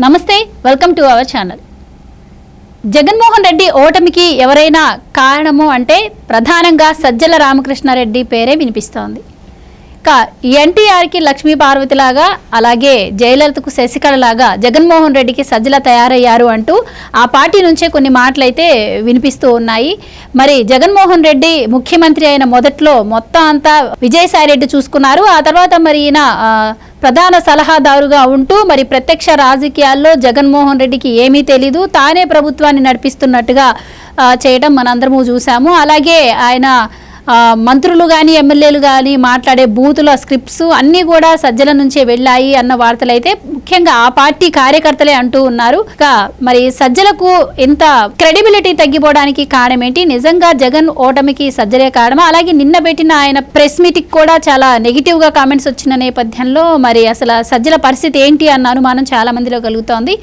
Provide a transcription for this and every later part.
నమస్తే welcome to our channel Jaganmohan Reddy ఓటమికి ఎవరైనా కారణము అంటే ప్రధానంగా సజ్జల రామకృష్ణారెడ్డి పేరే వినిపిస్తోంది. ఇక ఎన్టీఆర్కి లక్ష్మీ పార్వతిలాగా అలాగే జయలలితకు శశికళలాగా జగన్మోహన్ రెడ్డికి సజ్జల తయారయ్యారు అంటూ ఆ పార్టీ నుంచే కొన్ని మాటలైతే వినిపిస్తూ ఉన్నాయి. మరి జగన్మోహన్ రెడ్డి ముఖ్యమంత్రి అయిన మొదట్లో మొత్తం అంతా విజయసాయి రెడ్డి చూసుకున్నారు. ఆ తర్వాత మరి ఈయన ప్రధాన సలహాదారుగా ఉంటూ మరి ప్రత్యక్ష రాజకీయాల్లో జగన్మోహన్ రెడ్డికి ఏమీ తెలీదు. తానే ప్రభుత్వాన్ని నడిపిస్తున్నట్టుగా చేయడం మనందరము చూసాము అలాగే ఆయన మంత్రులు కానీ ఎమ్మెల్యేలు కానీ మాట్లాడే బూతుల స్క్రిప్ట్స్ అన్నీ కూడా సజ్జల నుంచే వెళ్ళాయి అన్న వార్తలు అయితే ముఖ్యంగా ఆ పార్టీ కార్యకర్తలే అంటూ ఉన్నారు. మరి సజ్జలకు ఇంత క్రెడిబిలిటీ తగ్గిపోవడానికి కారణం ఏంటి నిజంగా జగన్ ఓటమికి సజ్జలే కారణమా? అలాగే నిన్న పెట్టిన ఆయన ప్రెస్ మీటింగ్ కూడా చాలా నెగిటివ్గా కామెంట్స్ వచ్చిన నేపథ్యంలో మరి అసలు సజ్జల పరిస్థితి ఏంటి అన్న అనుమానం చాలా మందిలో కలుగుతోంది.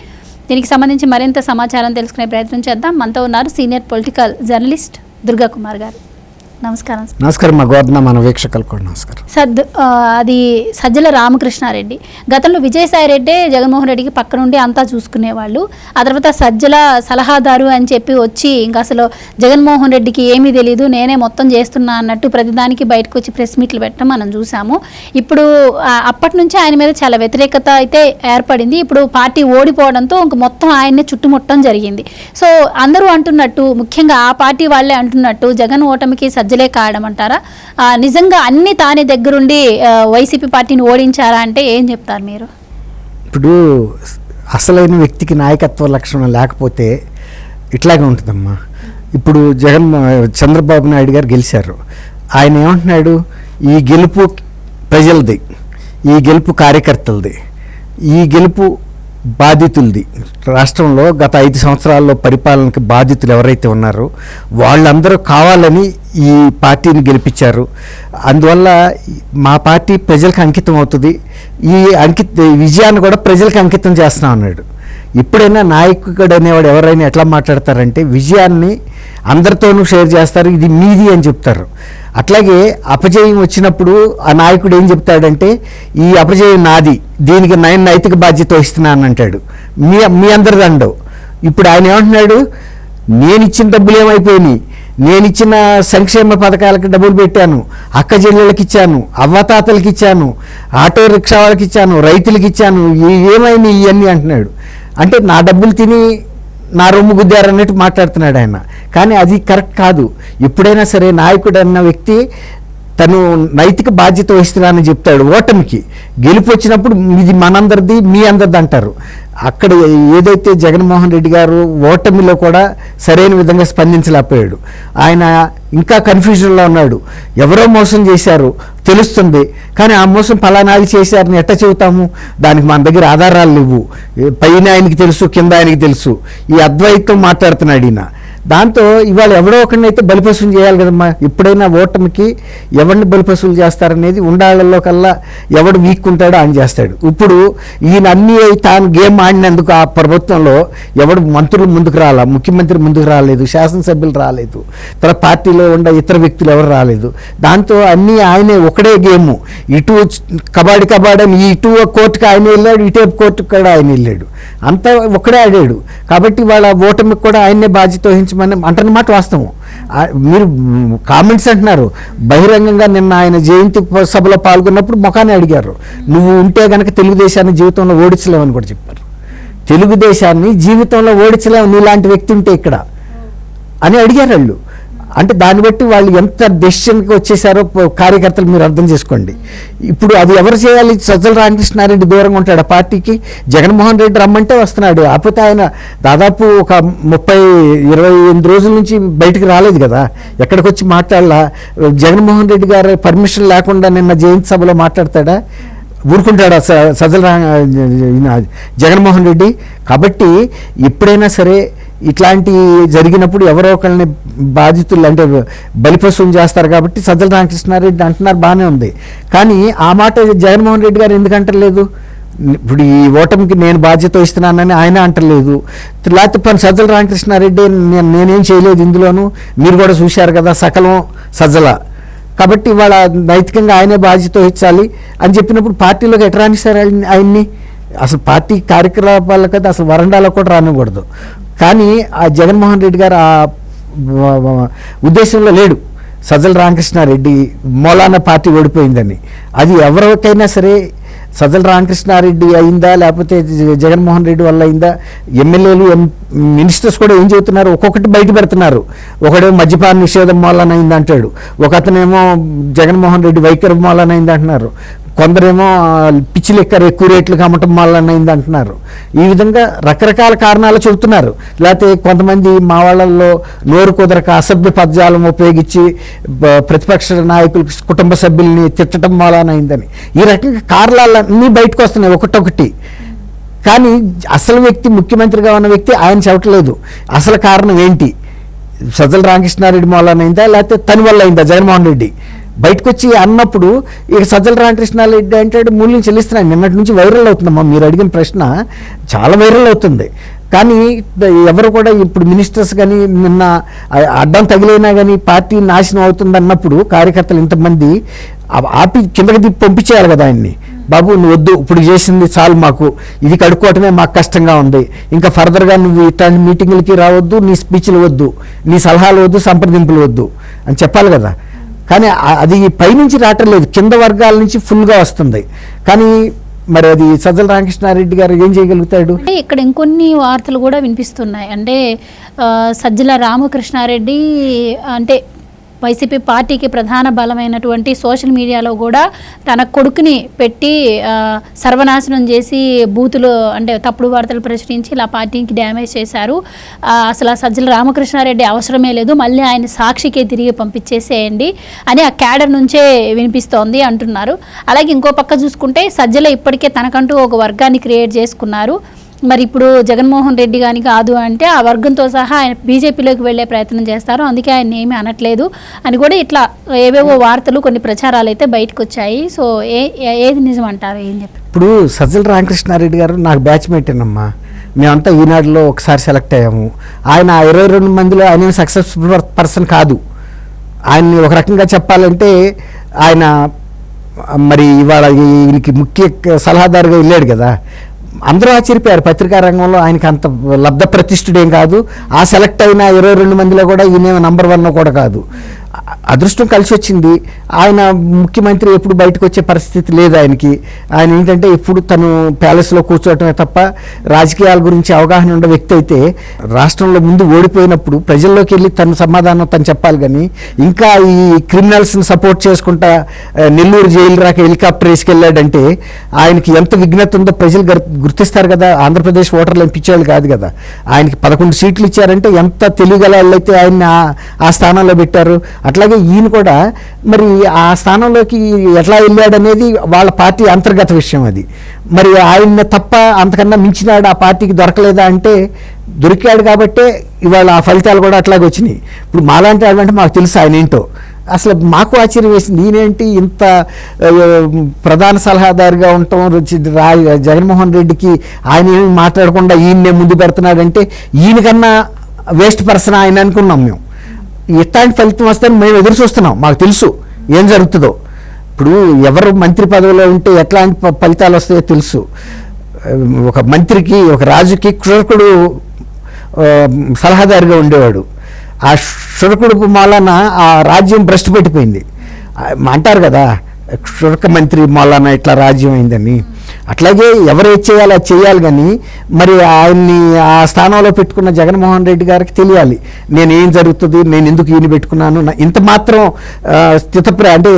దీనికి సంబంధించి మరింత సమాచారం తెలుసుకునే ప్రయత్నం చేద్దాం. మనతో ఉన్నారు senior political journalist Durga Kumar garu. నమస్కారం నమస్కారం మా మన కూడా నమస్కారం. సద్ అది సజ్జల రామకృష్ణారెడ్డి. గతంలో విజయసాయి రెడ్డి జగన్మోహన్ రెడ్డికి పక్క నుండి అంతా చూసుకునేవాళ్ళు. ఆ తర్వాత సజ్జల సలహాదారు అని చెప్పి వచ్చి ఇంకా అసలు జగన్మోహన్ రెడ్డికి ఏమీ తెలియదు నేనే మొత్తం చేస్తున్నా అన్నట్టు ప్రతిదానికి బయటకు వచ్చి ప్రెస్ మీట్లు పెట్టడం మనం చూసాము. ఇప్పుడు అప్పటి నుంచి ఆయన మీద చాలా వ్యతిరేకత అయితే ఏర్పడింది. ఇప్పుడు పార్టీ ఓడిపోవడంతో ఇంక మొత్తం ఆయన్నే చుట్టుముట్టడం జరిగింది. సో అందరూ అంటున్నట్టు ముఖ్యంగా ఆ పార్టీ వాళ్ళే అంటున్నట్టు జగన్ ఓటమికి ప్రజలే కారణం అంటారా? నిజంగా అన్ని తానే దగ్గరుండి వైసీపీ పార్టీని ఓడించారా అంటే ఏం చెప్తారు మీరు? ఇప్పుడు అసలైన వ్యక్తికి నాయకత్వ లక్షణం లేకపోతే ఇట్లాగే ఉంటుందమ్మా. ఇప్పుడు జగన్ చంద్రబాబు నాయుడు గారు గెలిచారు. ఆయన ఏమంటున్నాడు? ఈ గెలుపు ప్రజలది ఈ గెలుపు కార్యకర్తలది ఈ గెలుపు బాధితులది. రాష్ట్రంలో గత ఐదు సంవత్సరాల్లో పరిపాలనకి బాధితులు ఎవరైతే ఉన్నారో వాళ్ళందరూ కావాలని ఈ పార్టీని గెలిపించారు. అందువల్ల మా పార్టీ ప్రజలకు అంకితం అవుతుంది. ఈ అంకిత విజయాన్ని కూడా ప్రజలకు అంకితం చేస్తున్నాం అన్నాడు. ఎప్పుడైనా నాయకుడు అనేవాడు ఎవరైనా ఎట్లా మాట్లాడతారంటే విజయాన్ని అందరితోనూ షేర్ చేస్తారు ఇది మీది అని చెప్తారు. అట్లాగే అపజయం వచ్చినప్పుడు ఆ నాయకుడు ఏం చెప్తాడంటే ఈ అపజయం నాది దీనికి నేను నైతిక బాధ్యత వహిస్తున్నాను అంటాడు. మీ మీ అందరిది అండవు ఇప్పుడు ఆయన ఏమంటున్నాడు నేను ఇచ్చిన డబ్బులు ఏమైపోయినాయి? నేను ఇచ్చిన సంక్షేమ పథకాలకు డబ్బులు పెట్టాను అక్క చెల్లెళ్ళకి ఇచ్చాను అవ్వతాతలకి ఇచ్చాను ఆటో రిక్షా వాళ్ళకి ఇచ్చాను రైతులకి ఇచ్చాను ఏమైనా ఇవన్నీ అంటున్నాడు. అంటే నా డబ్బులు తిని నా రొమ్ము గుద్దారన్నట్టు మాట్లాడుతున్నాడు ఆయన. కానీ అది కరెక్ట్ కాదు. ఎప్పుడైనా సరే నాయకుడు అన్న వ్యక్తి తను నైతిక బాధ్యత వహిస్తున్నానని చెప్తాడు ఓటమికి. గెలుపు వచ్చినప్పుడు ఇది మనందరిది మీ అందరిది అంటారు. అక్కడ ఏదైతే జగన్మోహన్ రెడ్డి గారు ఓటమిలో కూడా సరైన విధంగా స్పందించలేకపోయాడు. ఆయన ఇంకా కన్ఫ్యూజన్లో ఉన్నాడు. ఎవరో మోసం చేశారు. తెలుస్తుంది. కానీ ఆ మోసం ఫలానాది చేశారని ఎట్ట చెబుతాము? దానికి మన దగ్గర ఆధారాలు లేవు. పైన ఆయనకి తెలుసు కింద ఆయనకి తెలుసు. ఈ అద్వైతం మాట్లాడుతున్నాడు ఈయన. దాంతో ఇవాళ ఎవడో ఒకరినైతే బలిపశువులు చేయాలి కదమ్మా. ఎప్పుడైనా ఓటమికి ఎవరిని బలిపశువులు చేస్తారనేది ఉండాళ్ళలో కల్లా ఎవడు వీక్ ఉంటాడో ఆయన చేస్తాడు. ఇప్పుడు ఈయన అన్ని తాను గేమ్ ఆడినందుకు ఆ ప్రభుత్వంలో ఎవడు మంత్రులు ముందుకు రాలా ముఖ్యమంత్రి ముందుకు రాలేదు శాసనసభ్యులు రాలేదు తర్వాత పార్టీలో ఉన్న ఇతర వ్యక్తులు ఎవరు రాలేదు. దాంతో అన్నీ ఆయనే ఒకడే గేము. ఇటు కబాడి కబాడి అని ఇటు కోర్టుకి ఆయన వెళ్ళాడు ఇటే కోర్టుకు కూడా ఆయన వెళ్ళాడు. అంతా ఒకడే ఆడాడు. కాబట్టి వాళ్ళ ఓటమికి కూడా ఆయన్నే బాధ్యత వహించమని అంటున్నమాట వాస్తవం. మీరు కామెంట్స్ అంటున్నారు. బహిరంగంగా నిన్న ఆయన జయంతి సభలో పాల్గొన్నప్పుడు ముఖాన్ని అడిగారు. నువ్వు ఉంటే గనక తెలుగుదేశాన్ని జీవితంలో ఓడించలేవని కూడా చెప్పారు. తెలుగుదేశాన్ని జీవితంలో ఓడించలేవు. నీలాంటి వ్యక్తి ఉంటే ఇక్కడ అని అడిగారు వాళ్ళు. అంటే దాన్ని బట్టి వాళ్ళు ఎంత డెసిషన్కి వచ్చేసారో కార్యకర్తలు మీరు అర్థం చేసుకోండి. ఇప్పుడు అది ఎవరు చేయాలి? సజ్జల రామకృష్ణారెడ్డి దూరంగా ఉంటాడు ఆ పార్టీకి. జగన్మోహన్ రెడ్డి రమ్మంటే వస్తున్నాడు. కాకపోతే ఆయన దాదాపు ఒక ముప్పై ఇరవై ఎనిమిది రోజుల నుంచి బయటికి రాలేదు కదా. ఎక్కడికి వచ్చి మాట్లాడాలా? జగన్మోహన్ రెడ్డి గారు పర్మిషన్ లేకుండా నిన్న జయంతి సభలో మాట్లాడతాడా? ఊరుకుంటాడా స- సజ్జల రా- జగన్మోహన్ రెడ్డి. కాబట్టి ఎప్పుడైనా సరే ఇట్లాంటి జరిగినప్పుడు ఎవరో ఒకరిని బాధితులు అంటే బలిపశువులు చేస్తారు కాబట్టి సజ్జల రామకృష్ణారెడ్డి అంటున్నారు బాగానే ఉంది. కానీ ఆ మాట జగన్మోహన్ రెడ్డి గారు ఎందుకంటలేదు ఇప్పుడు ఈ ఓటమికి నేను బాధ్యత ఇస్తున్నానని ఆయన అంటలేదు. లేకపోతే పని సజ్జల రామకృష్ణారెడ్డి నేను నేనేం చేయలేదు ఇందులోను. మీరు కూడా చూశారు కదా సకలం సజ్జల. కాబట్టి ఇవాళ నైతికంగా ఆయనే బాధ్యత వహించాలి అని చెప్పినప్పుడు పార్టీలోకి ఎట్లా రానిస్తారు ఆయన్ని- అసలు పార్టీ కార్యకలాపాలకు అయితే అసలు వరండాలో కూడా రానివ్వకూడదు. కానీ ఆ జగన్మోహన్ రెడ్డి గారు ఆ ఉద్దేశంలో లేడు. సజ్జల రామకృష్ణారెడ్డి మౌలానా పార్టీ ఓడిపోయిందని. అది ఎవరికైనా సరే సజ్జల రామకృష్ణారెడ్డి అయిందా? లేకపోతే జగన్మోహన్ రెడ్డి వల్ల అయిందా? ఎమ్మెల్యేలు ఎం మినిస్టర్స్ కూడా ఏం చెబుతున్నారు? ఒక్కొక్కటి బయట పెడుతున్నారు. ఒకడేమో మద్యపాన నిషేధం మూలన అయింది అంటాడు ఒక అతనేమో జగన్మోహన్ రెడ్డి వైఖరి మూలన అయింది అంటున్నారు కొందరేమో పిచ్చి లెక్కరు ఎక్కువ రేట్లకు అమ్మటం వల్ల అయింది అంటున్నారు. ఈ విధంగా రకరకాల కారణాలు చెబుతున్నారు. లేకపోతే కొంతమంది మా వాళ్ళల్లో నోరు కుదరక అసభ్య పదజాలం ఉపయోగించి ప్రతిపక్ష నాయకులు కుటుంబ సభ్యుల్ని తిట్టడం వలన అయిందని ఈ రకంగా కారణాలన్నీ బయటకు వస్తున్నాయి ఒకటొకటి. కానీ అసలు వ్యక్తి ముఖ్యమంత్రిగా ఉన్న వ్యక్తి ఆయన చెప్పట్లేదు. అసలు కారణం ఏంటి? సజ్జల రామకృష్ణారెడ్డి మూలన అయిందా లేకపోతే తని వల్ల అయిందా? జగన్మోహన్ రెడ్డి. బయటకు వచ్చి అన్నప్పుడు ఇక సజ్జల రామకృష్ణారెడ్డి అంటే మూల్యం చెల్లిస్తున్నాను నిన్నటి నుంచి వైరల్ అవుతుందమ్మా మీరు అడిగిన ప్రశ్న చాలా వైరల్ అవుతుంది. కానీ ఎవరు కూడా ఇప్పుడు మినిస్టర్స్ కానీ నిన్న అడ్డం తగిలైనా కానీ పార్టీ నాశనం అవుతుంది అన్నప్పుడు కార్యకర్తలు ఇంతమంది ఆ- ఆపి కిందకి దిప్పి పంపించేయాలి కదా ఆయన్ని. బాబు నువ్వు వద్దు. ఇప్పుడు చేసింది చాలు మాకు. ఇది కడుక్కోవటమే మాకు కష్టంగా ఉంది. ఇంకా ఫర్దర్గా నువ్వు ఇట్లాంటి మీటింగులకి రావద్దు. నీ స్పీచ్లు వద్దు. నీ సలహాలు వద్దు. సంప్రదింపులు వద్దు. అని చెప్పాలి కదా. కానీ అది పైనుంచి రావటం లేదు. కింద వర్గాల నుంచి ఫుల్గా వస్తుంది. కానీ మరి అది సజ్జల రామకృష్ణారెడ్డి గారు ఏం చేయగలుగుతాడు? అంటే ఇక్కడ ఇంకొన్ని వార్తలు కూడా వినిపిస్తున్నాయి. అంటే సజ్జల రామకృష్ణారెడ్డి అంటే వైసీపీ పార్టీకి ప్రధాన బలమైనటువంటి సోషల్ మీడియాలో కూడా తన కొడుకుని పెట్టి సర్వనాశనం చేసి బూతులు అంటే తప్పుడు వార్తలు ప్రచురించి ఇలా పార్టీకి డ్యామేజ్ చేశారు. అసలు ఆ సజ్జల రామకృష్ణారెడ్డి అవసరమే లేదు. మళ్ళీ ఆయన సాక్షికే తిరిగి పంపించేసేయండి అని ఆ క్యాడర్ నుంచే వినిపిస్తోంది అంటున్నారు. అలాగే ఇంకో పక్క చూసుకుంటే సజ్జల ఇప్పటికే తనకంటూ ఒక వర్గాన్ని క్రియేట్ చేసుకున్నారు. మరి ఇప్పుడు జగన్మోహన్ రెడ్డి కానీ కాదు అంటే ఆ వర్గంతో సహా ఆయన బీజేపీలోకి వెళ్ళే ప్రయత్నం చేస్తారు. అందుకే ఆయన ఏమీ అనట్లేదు అని కూడా ఇట్లా ఏవేవో వార్తలు కొన్ని ప్రచారాలు అయితే బయటకు వచ్చాయి. సో ఏ ఏది నిజం అంటారు ఏం చెప్పి ఇప్పుడు సజ్జల రామకృష్ణారెడ్డి గారు నాకు బ్యాచ్మేట్ అమ్మా మేమంతా ఈనాడులో ఒకసారి సెలెక్ట్ అయ్యాము. ఆయన ఇరవై రెండు మందిలో ఆయన సక్సెస్ఫుల్ పర్సన్ కాదు. ఆయన్ని ఒక రకంగా చెప్పాలంటే ఆయన మరి ఇవాళ ఈయనకి ముఖ్య సలహాదారుగా వెళ్ళాడు కదా. అందరూ ఆశ్చర్యపోయారు. పత్రికా రంగంలో ఆయనకి అంత లబ్ధ ప్రతిష్ఠుడేం కాదు. ఆ సెలెక్ట్ అయిన ఇరవై రెండు మందిలో కూడా ఈయన నంబర్ వన్ కూడా కాదు. అదృష్టం కలిసి వచ్చింది. ఆయన ముఖ్యమంత్రి ఎప్పుడు బయటకు వచ్చే పరిస్థితి లేదు ఆయనకి. ఆయన ఏంటంటే ఎప్పుడు తను ప్యాలెస్లో కూర్చోవటమే తప్ప రాజకీయాల గురించి అవగాహన ఉన్న వ్యక్తి అయితే రాష్ట్రంలో ముందు ఓడిపోయినప్పుడు ప్రజల్లోకి వెళ్ళి తన సమాధానం తను చెప్పాలి కానీ ఇంకా ఈ క్రిమినల్స్ని సపోర్ట్ చేసుకుంటా నెల్లూరు జైలు రాక హెలికాప్టర్ వేసుకెళ్ళాడంటే ఆయనకి ఎంత విఘ్నత ఉందో ప్రజలు గర్- గుర్తిస్తారు కదా. ఆంధ్రప్రదేశ్ ఓటర్లు ఎంపించేవాళ్ళు కాదు కదా. ఆయనకి పదకొండు సీట్లు ఇచ్చారంటే ఎంత తెలియగల వాళ్ళైతే ఆయన్ని ఆ స్థానంలో పెట్టారు. అట్లాగే ఈయన కూడా మరి ఆ స్థానంలోకి ఎట్లా వెళ్ళాడనేది వాళ్ళ పార్టీ అంతర్గత విషయం అది. మరి ఆయన తప్ప అంతకన్నా మించినాడు ఆ పార్టీకి దొరకలేదా అంటే దొరికాడు కాబట్టే ఇవాళ ఆ ఫలితాలు కూడా అట్లాగే వచ్చినాయి. ఇప్పుడు మాలాంటి వాళ్ళంటే మాకు తెలుసు ఆయన ఏంటో. అసలు మాకు ఆశ్చర్యం వేసింది. నేనేంటి ఇంత ప్రధాన సలహాదారుగా ఉండటం రుచి- రా- జగన్మోహన్ రెడ్డికి ఆయన ఏమి మాట్లాడకుండా ఈయన్నే ముందు పెడుతున్నాడంటే ఈయనకన్నా వేస్ట్ పర్సన్ ఆయన అనుకున్నాం మేము. ఇట్లాంటి ఫలితం వస్తుందని మేము ఎదురు చూస్తున్నాం. మాకు తెలుసు ఏం జరుగుతుందో. ఇప్పుడు ఎవరు మంత్రి పదవిలో ఉంటే ఎట్లాంటి ఫలితాలు వస్తాయో తెలుసు. ఒక మంత్రికి ఒక రాజుకి క్షురకుడు సలహాదారుగా ఉండేవాడు. ఆ క్షురకుడు మూలన ఆ రాజ్యం భ్రష్టు పెట్టిపోయింది. అంటారు కదా క్షురక మంత్రి మూలన ఇట్లా రాజ్యం అయిందని. అట్లాగే ఎవరు ఏది చేయాలో అది చేయాలి కానీ మరి ఆయన్ని ఆ స్థానంలో పెట్టుకున్న జగన్మోహన్ రెడ్డి గారికి తెలియాలి. నేను ఏం జరుగుతుంది నేను ఎందుకు ఈయన పెట్టుకున్నాను ఇంత మాత్రం స్థితప్ర అంటే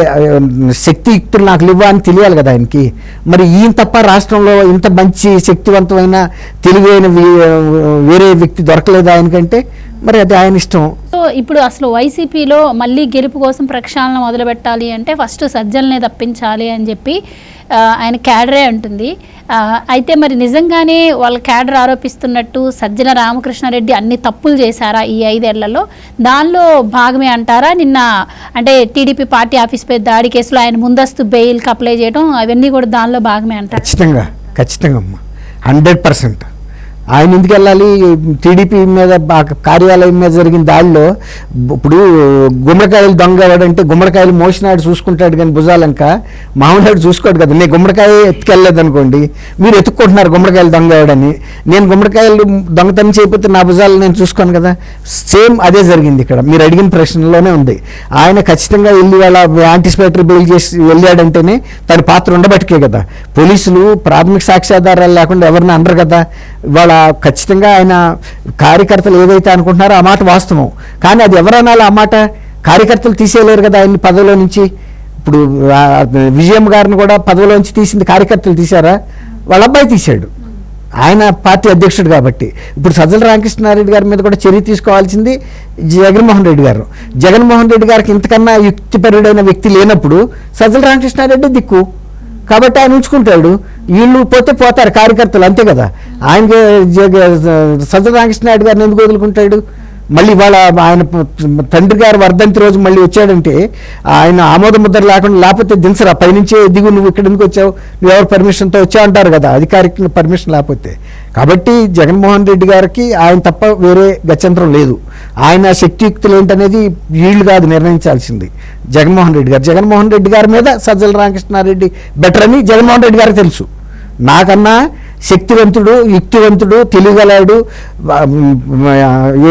శక్తియుక్తులు నాకు ఇవ్వ అని తెలియాలి కదా ఆయనకి. మరి ఈయన తప్ప రాష్ట్రంలో ఇంత మంచి శక్తివంతమైన తెలివైన వేరే వ్యక్తి దొరకలేదు ఆయనకంటే? మరి అది ఆయన ఇష్టం. సో ఇప్పుడు అసలు వైసీపీలో మళ్ళీ గెలుపు కోసం ప్రక్షాళన మొదలు పెట్టాలి అంటే ఫస్ట్ సజ్జల్నే తప్పించాలి అని చెప్పి ఆయన క్యాడరే అంటుంది. ఆ, అయితే మరి నిజంగానే వాళ్ళ క్యాడర్ ఆరోపిస్తున్నట్టు సజ్జల రామకృష్ణారెడ్డి అన్ని తప్పులు చేశారా ఈ ఐదేళ్ళలో? దానిలో భాగమే అంటారా? నిన్న అంటే టీడీపీ పార్టీ ఆఫీస్ పై దాడి కేసులో ఆయన ముందస్తు బెయిల్కి అప్లై చేయడం అవన్నీ కూడా దానిలో భాగమే అంటారు? ఖచ్చితంగా ఖచ్చితంగా అమ్మా. Hundred percent. ఆయన ఎందుకు వెళ్ళాలి? టీడీపీ మీద కార్యాలయం మీద జరిగిన దాడిలో ఇప్పుడు గుమ్మడికాయలు దొంగ ఎవడంటే గుమ్మడికాయలు మోసినాడు చూసుకుంటాడు కానీ భుజాలంక మామూలు చూసుకోడు కదా. నేను గుమ్మడికాయ ఎత్తుకెళ్ళలేదు అనుకోండి మీరు ఎత్తుక్కుంటున్నారు గుమ్మడికాయలు దొంగ ఎవడని. నేను గుమ్మడికాయలు దొంగతనం చేయకపోతే నా భుజాలు నేను చూసుకోను కదా. సేమ్ అదే జరిగింది ఇక్కడ. మీరు అడిగిన ప్రశ్నలోనే ఉంది. ఆయన ఖచ్చితంగా వెళ్ళి వాళ్ళ యాంటిసిపేటరీ బెయిల్ చేసి వెళ్ళాడంటేనే తన పాత్ర ఉండబట్టికే కదా. పోలీసులు ప్రాథమిక సాక్ష్యాధారాలు లేకుండా ఎవరిని అనరు కదా. వాళ్ళ ఖచ్చితంగా ఆయన కార్యకర్తలు ఏదైతే అనుకుంటున్నారో ఆ మాట వాస్తవం. కానీ అది ఎవరనాలి ఆ మాట కార్యకర్తలు తీసేయలేరు కదా ఆయన్ని పదవిలో నుంచి. ఇప్పుడు విజయం విజయమ్మ గారిని కూడా పదవిలో నుంచి తీసింది కార్యకర్తలు తీశారా? వాళ్ళ అబ్బాయి తీశాడు. ఆయన పార్టీ అధ్యక్షుడు కాబట్టి. ఇప్పుడు సజ్జల రామకృష్ణారెడ్డి గారి మీద కూడా చర్య తీసుకోవాల్సింది జగన్మోహన్ రెడ్డి గారు. జగన్మోహన్ రెడ్డి గారికి ఇంతకన్నా యుక్తిపరుడైన వ్యక్తి లేనప్పుడు సజ్జల రామకృష్ణారెడ్డి దిక్కు. కాబట్టి ఆయన ఉంచుకుంటాడు. వీళ్ళు పోతే పోతారు కార్యకర్తలు అంతే కదా. ఆయన సజ్జ రామకృష్ణ నాయుడు గారిని ఎందుకు వదులుకుంటాడు? మళ్ళీ వాళ్ళ ఆయన తండ్రి గారు వర్ధంతి రోజు మళ్ళీ వచ్చాడంటే ఆయన ఆమోద ముద్ర లేకుండా లేకపోతే దించరా? పైనుంచే దిగు నువ్వు ఇక్కడ ఎందుకు వచ్చావు? నువ్వు ఎవరు పర్మిషన్తో వచ్చావు అంటారు కదా అధికారిక పర్మిషన్ లేకపోతే. కాబట్టి జగన్మోహన్ రెడ్డి గారికి ఆయన తప్ప వేరే గత్యంతరం లేదు. ఆయన శక్తియుక్తులు ఏంటనేది వీళ్ళు కాదు నిర్ణయించాల్సింది జగన్మోహన్ రెడ్డి గారు. జగన్మోహన్ రెడ్డి గారి మీద సజ్జల రామకృష్ణారెడ్డి బెటర్ అని జగన్మోహన్ రెడ్డి గారికి తెలుసు. నాకన్నా శక్తివంతుడు యుక్తివంతుడు తెలియగలడు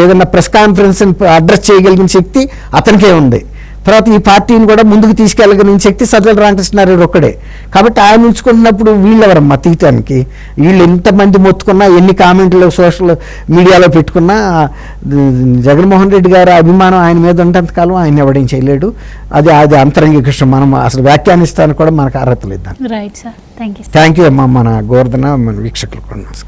ఏదైనా ప్రెస్ కాన్ఫరెన్స్ అడ్రస్ చేయగలిగిన శక్తి అతనికే ఉంది. తర్వాత ఈ పార్టీని కూడా ముందుకు తీసుకెళ్ళగలిగిన శక్తి సజ్జల రామకృష్ణారెడ్డి ఒక్కడే. కాబట్టి ఆయన ఉంచుకుంటున్నప్పుడు వీళ్ళు ఎవరమ్మా తీయటానికి? వీళ్ళు ఎంతమంది మొత్తుకున్నా ఎన్ని కామెంట్లు సోషల్ మీడియాలో పెట్టుకున్నా జగన్మోహన్ రెడ్డి గారి అభిమానం ఆయన మీద ఉన్నంత కాలం ఆయన ఎవడేం చేయలేడు. అది అది అంతరంగిక విషయం. మనం అసలు వ్యాఖ్యానిస్తానికి కూడా మనకు అర్హత లేదు right sir thank you thank you అమ్మా మన గోవర్ధన మన వీక్షకులకు కూడా నమస్కారం.